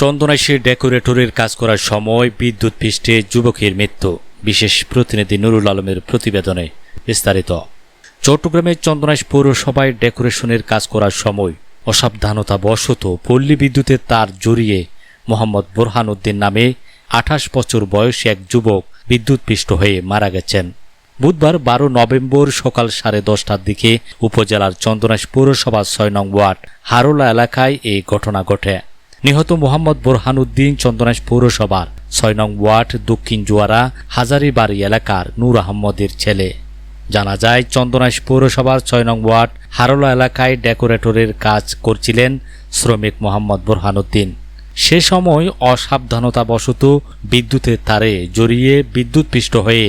চন্দনাইশে ডেকোরেটরের কাজ করার সময় বিদ্যুৎ পৃষ্ঠে যুবকের মৃত্যু, বিশেষ প্রতিনিধি নুরুল আলমের প্রতিবেদনে বিস্তারিত। চট্টগ্রামের চন্দনাইশ পৌরসভায় ডেকোরেশনের কাজ করার সময় অসাবধানতা বশত পল্লী বিদ্যুতের তার জড়িয়ে মোহাম্মদ বোরহান উদ্দিন নামে আঠাশ বছর বয়সী এক যুবক বিদ্যুৎপৃষ্ট হয়ে মারা গেছেন। বুধবার বারো নভেম্বর সকাল সাড়ে দশটার দিকে উপজেলার চন্দনাইশ পৌরসভার ছয় নং ওয়ার্ড হারোলা এলাকায় এই ঘটনা ঘটে। নিহত মোহাম্মদ বোরহান উদ্দিন চন্দনাইশ পৌরসভার ছয় নং ওয়ার্ড দক্ষিণ জুয়ারা হাজারিবাড়ি এলাকার নূর আহম্মদের ছেলে। জানা যায়, চন্দনাইশ পৌরসভার ছয় নং ওয়ার্ড হারোলা এলাকায় ডেকোরেটরের কাজ করছিলেন শ্রমিক মোহাম্মদ বোরহানুদ্দিন। সে সময় অসাবধানতাবশত বিদ্যুতের তারে জড়িয়ে বিদ্যুৎপৃষ্ট হয়ে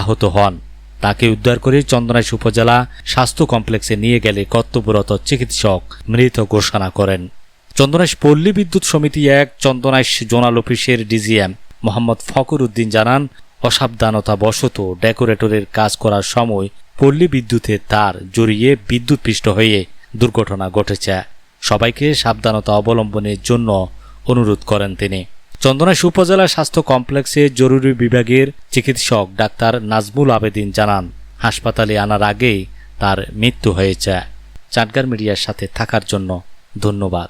আহত হন। তাকে উদ্ধার করে চন্দনাইশ উপজেলা স্বাস্থ্য কমপ্লেক্সে নিয়ে গেলে কর্তব্যরত চিকিৎসক মৃত ঘোষণা করেন। চন্দনাইশ পল্লী বিদ্যুৎ সমিতি এক, চন্দনাইশ জোনাল অফিসের ডিজিএম। মোহাম্মদ ফকর উদ্দিন জানান, অসাবধানতা বশত ডেকোরেটরের কাজ করার সময় পল্লী বিদ্যুতের তার জড়িয়ে বিদ্যুৎ বিদ্যুৎপৃষ্ট হয়ে দুর্ঘটনা ঘটেছে। সবাইকে সাবধানতা অবলম্বনের জন্য অনুরোধ করেন তিনি। চন্দনাইশ উপজেলা স্বাস্থ্য কমপ্লেক্সে জরুরি বিভাগের চিকিৎসক ডাক্তার নাজমুল আবেদিন জানান, হাসপাতালে আনার আগেই তার মৃত্যু হয়েছে। চাটগার মিডিয়ার সাথে থাকার জন্য ধন্যবাদ।